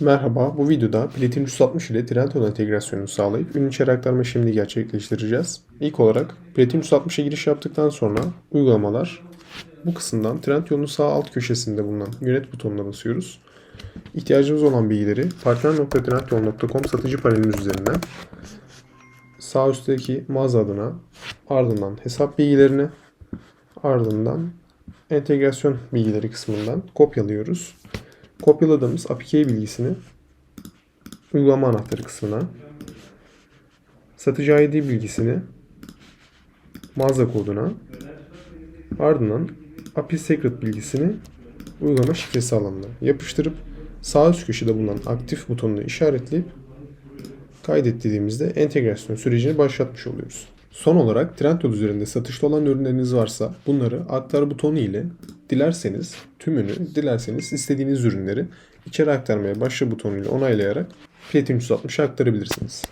Merhaba, bu videoda Platin 360 ile Trendyol entegrasyonunu sağlayıp ürün içeri aktarma işlemini gerçekleştireceğiz. İlk olarak Platin 360'a giriş yaptıktan sonra uygulamalar bu kısımdan Trendyol'un sağ alt köşesinde bulunan yönet butonuna basıyoruz. İhtiyacımız olan bilgileri partner.trendyol.com satıcı panelimiz üzerinden sağ üstteki mağaza adına ardından hesap bilgilerini ardından entegrasyon bilgileri kısmından kopyalıyoruz. Kopyaladığımız APK bilgisini uygulama anahtarı kısmına, satıcı ID bilgisini mağaza koduna, ardından API secret bilgisini uygulama şifresi alanına yapıştırıp sağ üst köşede bulunan aktif butonunu işaretleyip kaydet dediğimizde entegrasyon sürecini başlatmış oluyoruz. Son olarak Trendyol üzerinde satışta olan ürünleriniz varsa bunları aktar butonu ile dilerseniz tümünü, dilerseniz istediğiniz ürünleri içeri aktarmaya başla butonuyla onaylayarak Platin 360'a aktarabilirsiniz.